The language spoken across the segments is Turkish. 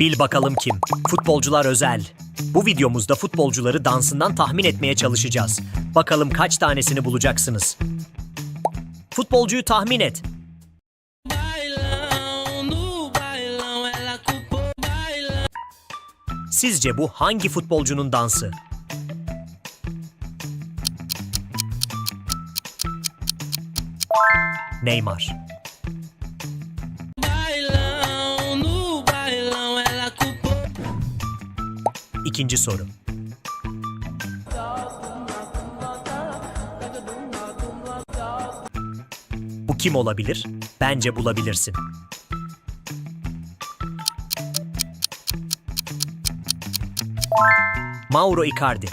Bil bakalım kim? Futbolcular özel. Bu videomuzda futbolcuları dansından tahmin etmeye çalışacağız. Bakalım kaç tanesini bulacaksınız. Futbolcuyu tahmin et. Sizce bu hangi futbolcunun dansı? Neymar. İkinci soru. Bu kim olabilir? Bence bulabilirsin. Mauro Icardi.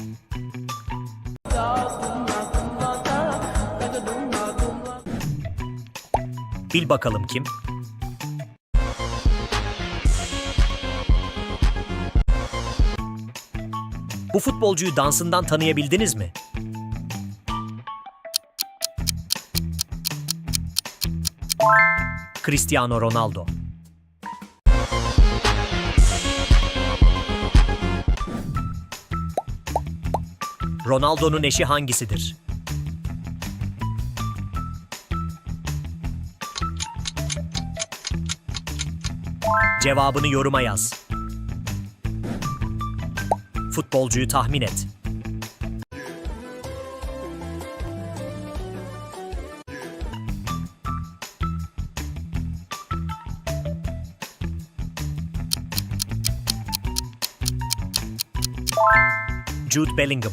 Bil bakalım kim? Bu futbolcuyu dansından tanıyabildiniz mi? Cristiano Ronaldo. Ronaldo'nun eşi hangisidir? Cevabını yoruma yaz. Futbolcuyu tahmin et. Jude Bellingham.